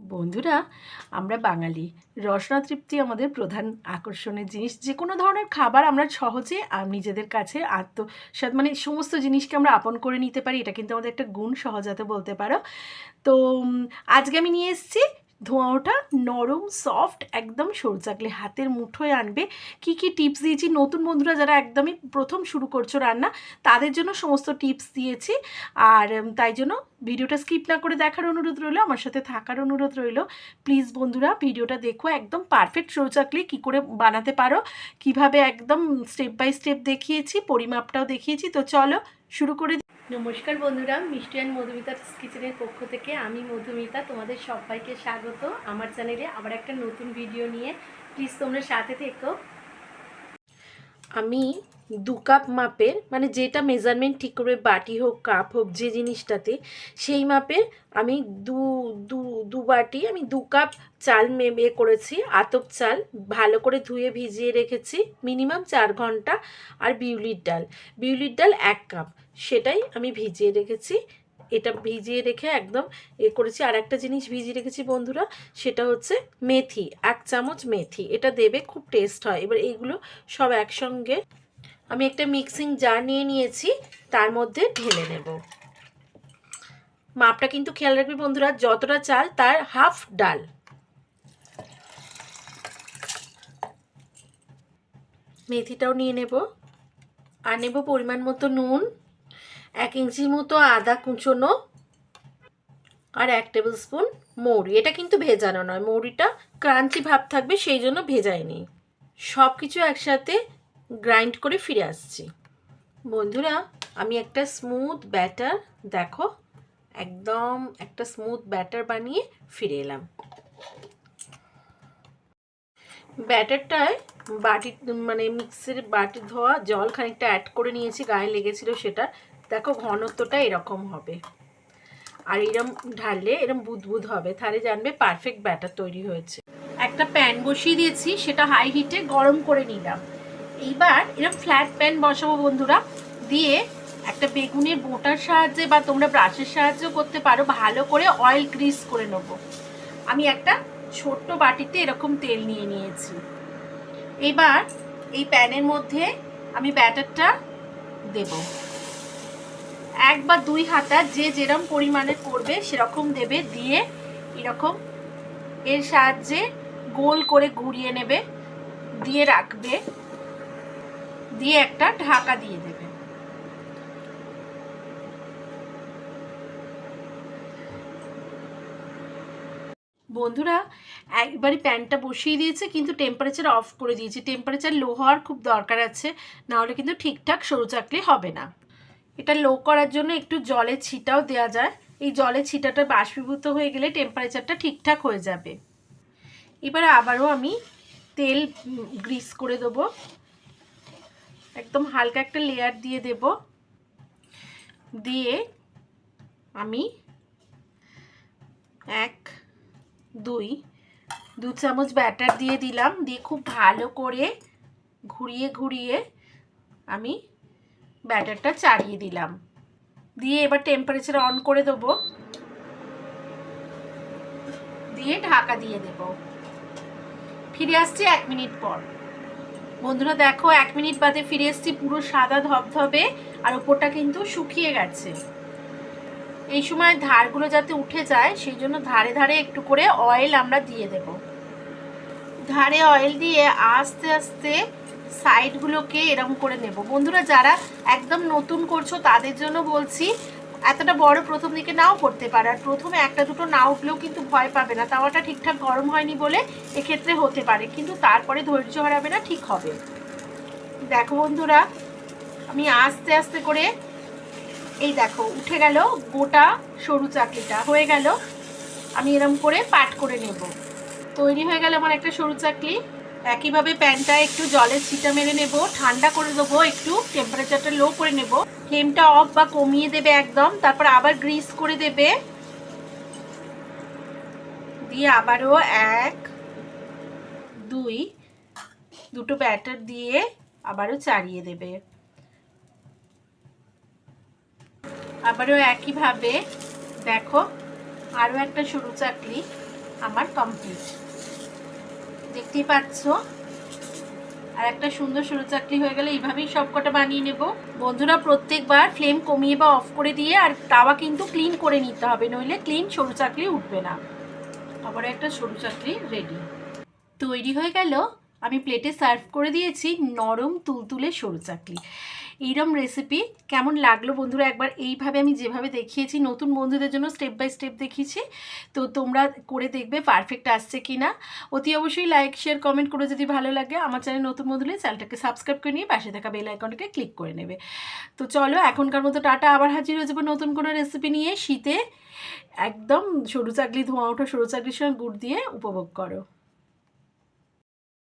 বন্ধুরা, আমরা বাঙালি। রসনা তৃপ্তি আমাদের প্রধান আকর্ষণের জিনিস। যে কোনো ধরনের খাবার আমরা সহজে নিজেদের কাছে আত্মসাৎ মানে সমস্ত জিনিসকে আমরা আপন করে নিতে পারি। এটা কিন্তু আমাদের একটা গুণ, সহজাত বলতে পারো। তো আজকে আমি নিয়ে এসেছি ধোঁয়া ওঠা নরম, সফট, একদম সরু চাকলে হাতের মুঠোয় আনবে। কি কি টিপস দিয়েছি? নতুন বন্ধুরা যারা একদমই প্রথম শুরু করছ রান্না, তাদের জন্য সমস্ত টিপস দিয়েছি। আর তাই জন্য ভিডিওটা স্কিপ না করে দেখার অনুরোধ রইল আমার সাথে থাকার অনুরোধ রইল। প্লিজ বন্ধুরা ভিডিওটা দেখো একদম পারফেক্ট শৌচাকলি কী করে বানাতে পারো। কীভাবে একদম স্টেপ বাই স্টেপ দেখিয়েছি পরিমাপটাও দেখিয়েছি। তো চলো শুরু করে নমস্কার বন্ধুরা মিষ্টি অ্যান্ড মধুমিতা কিচেনের পক্ষ থেকে আমি মধুমিতা তোমাদের সবাইকে স্বাগত আমার চ্যানেলে আবার একটা নতুন ভিডিও নিয়ে। প্লিজ তোমরা সাথে থেকো। আমি দু কাপ মাপের মানে যেটা মেজারমেন্ট ঠিক করবে, বাটি হোক কাপ হোক, যে জিনিসটাতে, সেই মাপের আমি দু দু দু বাটি, আমি দু কাপ চাল মেবে করেছি, আতপ চাল, ভালো করে ধুয়ে ভিজিয়ে রেখেছি মিনিমাম চার ঘণ্টা, আর বিউলির ডাল। বিউলির ডাল এক কাপ, সেটাই আমি ভিজিয়ে রেখেছি, এটা ভিজিয়ে রেখে একদম এ করেছি। আর একটা জিনিস ভিজিয়ে রেখেছি বন্ধুরা, সেটা হচ্ছে মেথি, এক চামচ মেথি, এটা দেবে, খুব টেস্ট হয়। এবার এইগুলো সব একসঙ্গে আমি একটা মিক্সিং জার নিয়ে নিয়েছি, তার মধ্যে ঢেলে নেব। মাপটা কিন্তু খেয়াল রাখবে বন্ধুরা, যতটা চাল তার হাফ ডাল। মেথিটাও নিয়ে নেব, আর নেব পরিমাণ মতো নুন, এক ইঞ্চির মতো আদা কুচোনো, আর এক টেবিল স্পুন মৌরি। এটা কিন্তু ভেজানো নয়, মৌরিটা ক্রাঞ্চি ভাব থাকবে, সেই জন্য ভেজাইনি। সব কিছু একসাথে গ্রাইন্ড করে ফিরে আসছি। বন্ধুরা, আমি একটা স্মুথ ব্যাটার দেখো, একদম একটা স্মুথ ব্যাটার বানিয়ে ফিরে এলাম। ব্যাটারটায় বাটি মানে মিক্সির বাটি ধোয়া, জল খানিকটা অ্যাড করে নিয়েছি, গায়ে লেগেছিল সেটা। দেখো, ঘনত্বটা এরকম হবে। আর এরম ঢাললে এরম বুদবুদ হবে। তাহলে জানবে পারফেক্ট ব্যাটার তৈরি হয়েছে। একটা প্যান বসিয়ে দিয়েছি, সেটা হাই হিটে গরম করে নিলাম। এইবার এরকম ফ্ল্যাট প্যান বসাবো বন্ধুরা। দিয়ে একটা বেগুনের বোটার সাহায্যে বা তোমরা ব্রাশের সাহায্যেও করতে পারো। ভালো করে অয়েল গ্রিস করে নেব। আমি একটা ছোট্ট বাটিতে এরকম তেল নিয়ে নিয়েছি। এবার এই প্যানের মধ্যে আমি ব্যাটারটা দেব। এক বা দুই হাতা যে যেরকম পরিমাণে করবে সেরকম দেবে। দিয়ে এরকম এর সাহায্যে গোল করে ঘুরিয়ে নেবে। দিয়ে রাখবে। দিয়ে একটা ঢাকা দিয়ে দেবে। বন্ধুরা, একবারই প্যানটা বসিয়ে দিয়েছে, কিন্তু টেম্পারেচার অফ করে দিয়েছি। টেম্পারেচার লো হওয়ার খুব দরকার আছে, নাহলে কিন্তু ঠিকঠাক সরু চাকলি হবে না। এটা লো করার জন্য একটু জলের ছিটাও দেওয়া যায়। এই জলের ছিটাটা বাষ্পীভূত হয়ে গেলে টেম্পারেচারটা ঠিকঠাক হয়ে যাবে। এবার আবারও আমি তেল গ্রিস করে দেবো। একদম হালকা একটা লেয়ার দিয়ে দেব। দিয়ে আমি এক, দুই, দু চামচ ব্যাটার দিয়ে দিলাম। দিয়ে খুব ভালো করে ঘুরিয়ে ঘুরিয়ে আমি ব্যাটারটা চাড়িয়ে দিলাম। দিয়ে এবার টেম্পারেচার অন করে দেবো। দিয়ে ঢাকা দিয়ে দেব। ফিরে আসছি এক মিনিট পর। বন্ধুরা, দেখো, এক মিনিট বাদে ফিরে এসছি পুরো সাদা ধবধবে আর ওপরটা কিন্তু শুকিয়ে গেছে। এই সময় ধারগুলো যাতে উঠে যায়, সেই জন্য ধারে ধারে একটু করে অয়েল আমরা দিয়ে দেব। ধারে অয়েল দিয়ে আস্তে আস্তে সাইডগুলোকে এরকম করে নেব। বন্ধুরা, যারা একদম নতুন করছ, তাদের জন্য বলছি এতটা বড় প্রথম দিকে নাও করতে পারে। আর প্রথমে একটা দুটো না উঠলেও কিন্তু ভয় পাবে না। তাওয়াটা ঠিকঠাক গরম হয়নি বলে এক্ষেত্রে হতে পারে। কিন্তু তারপরে ধৈর্য হারাবে না, ঠিক হবে। দেখো বন্ধুরা, আমি আস্তে আস্তে করে এই দেখো, উঠে গেল গোটা সরু চাকলিটা। হয়ে গেল, আমি এরম করে পাট করে নেব। তৈরি হয়ে গেল আমার একটা সরু চাকলি। একইভাবে প্যানটা একটু জলের ছিটা মেরে নেব। ঠান্ডা করে দেবো, একটু টেম্পারেচারটা লো করে নেব। ফ্লেমটা অফ বা কমিয়ে দেবে একদম, তারপর আবার গ্রিস করে দেবে। দিয়ে আবারও এক, দুই, দুটো ব্যাটার দিয়ে আবারও চাড়িয়ে দেবে। আবারও একইভাবে, দেখো, আরও একটা সরু চাকলি আমার কমপ্লিট দেখতেই পাচ্ছ? আর একটা সুন্দর সরু চাকলি হয়ে গেলে এইভাবেই সব কটা বানিয়ে নেব। বন্ধুরা, প্রত্যেকবার ফ্লেম কমিয়ে বা অফ করে দিয়ে আর তাওয়া কিন্তু ক্লিন করে নিতে হবে, নইলে ক্লিন সরু চাকলি উঠবে না। আবার একটা সরু চাকলি রেডি তৈরি হয়ে গেল। আমি প্লেটে সার্ভ করে দিয়েছি নরম তুলতুলে সরু চাকলি। এইরম রেসিপি কেমন লাগল বন্ধুরা? একবার এইভাবে আমি যেভাবে দেখিয়েছি, নতুন বন্ধুদের জন্য স্টেপ বাই স্টেপ দেখিয়েছি। তো তোমরা করে দেখবে পারফেক্ট আসছে কি না অতি অবশ্যই লাইক শেয়ার কমেন্ট করে যদি ভালো লাগে, আমার চ্যানেল নতুন বন্ধুলে চ্যানেলটাকে সাবস্ক্রাইব করে নিয়ে পাশে থাকা বেল আইকনটাকে ক্লিক করে নেবে। তো চলো, এখনকার মতো টাটা। আবার হাজির হয়ে যাব নতুন কোনো রেসিপি নিয়ে। শীতে একদম সরু চাকলি, ধোঁয়া ওঠা সরু চাকলির সঙ্গে গুড় দিয়ে উপভোগ করো।